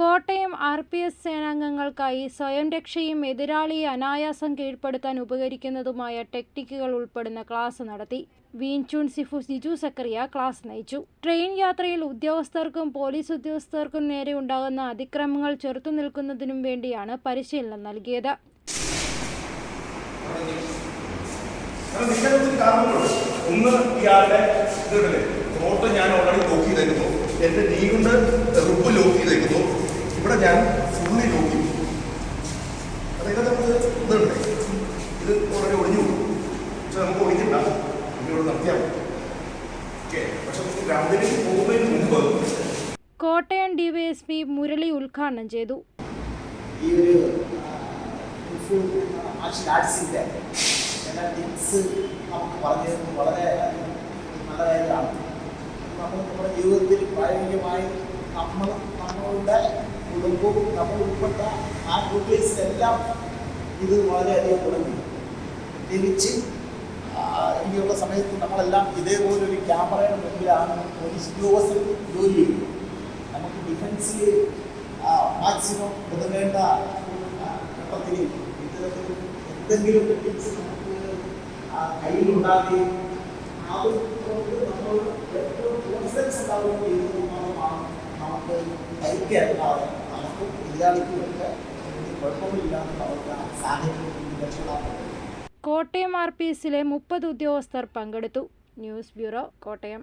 Kottayam R P S സേനാംഗങ്ങൾക്കായി സ്വയം രക്ഷയും എതിരാളിയെ അനായാസം കീഴ്പ്പെടുത്താൻ ഉപകരിക്കുന്നതുമായ ടെക്നിക്കുകൾ ഉൾപ്പെടുന്ന ക്ലാസ് നടത്തി. Wing Chun sifu Siju Zachariah class നയിച്ചു. ട്രെയിൻ യാത്രയിൽ ഉദ്യോഗസ്ഥർക്കും പോലീസ് ഉദ്യോഗസ്ഥർക്കും നേരെ ഉണ്ടാകുന്ന അതിക്രമങ്ങൾ ചെറുത്തു നിൽക്കുന്നതിനും വേണ്ടിയാണ് പരിശീലനം നൽകിയത്. ഞാൻ ഓൾറെഡി ലോക്ക് ചെയ്തേക്കുന്നു. എന്റെ നീ കൊണ്ട് റിപ്പ് ലോക്ക് ചെയ്തേക്കുന്നു. ഇവിടെ ഞാൻ ഫുള്ളി നോക്കി അതായത് നമുക്ക് ഇതുണ്ട്. ഇത് ഓൾറെഡി ഒടിഞ്ഞു പോകും. പക്ഷെ നമുക്ക് ഒടിക്കണ്ട ഇവിടെ നിർത്തിയാൽ മതി. ഓക്കെ പക്ഷെ നമുക്ക് പോകുന്നതിന് മുമ്പ് കോട്ടയം ഡിവൈഎസ്പി മുരളി ഉദ്ഘാടനം ചെയ്തു. ഈ ഒരു ഫുൾ മാർഷൽ ആർട്സിന്റെ എല്ലാ ടിപ്സ് നമുക്ക് പറഞ്ഞു തരുന്നത് വളരെ നല്ല കാര്യമാണ് നമ്മൾ നമ്മുടെ ജീവിതത്തിൽ പ്രായോഗികമായി നമ്മൾ നമ്മളുടെ കുടുംബവും നമ്മൾ ഉൾപ്പെട്ട ആ എല്ലാം ഇത് വളരെയധികം തുടങ്ങി തിരിച്ച് ഇനിയുള്ള സമയത്ത് നമ്മളെല്ലാം ഇതേപോലൊരു ക്യാമറയുടെ മുമ്പിലാണ് പോലീസ് ഉദ്യോഗസ്ഥർ ജോലി ചെയ്യുന്നത്. നമുക്ക് ഡിഫൻസിൽ മാക്സിമം ഒതുങ്ങേണ്ട ഘട്ടത്തിൽ ഇത്തരത്തിൽ എന്തെങ്കിലും ടിപ്സ് നമുക്ക് കയ്യിലുണ്ടാകുകയും അതുകൊണ്ട് നമ്മൾ ഏറ്റവും കോൺഫിഡൻസ് ഉണ്ടാവുകയും നമുക്ക് ഭയങ്കരല്ലാതെ നമുക്ക് എതിരാളിക്കുമൊക്കെ ഒരു കുഴപ്പമില്ലാതെ നമുക്ക് സാഹചര്യം കോട്ടയം ആർ പി എസിലെ മുപ്പത് ഉദ്യോഗസ്ഥർ പങ്കെടുത്തു. News bureau Kottayam.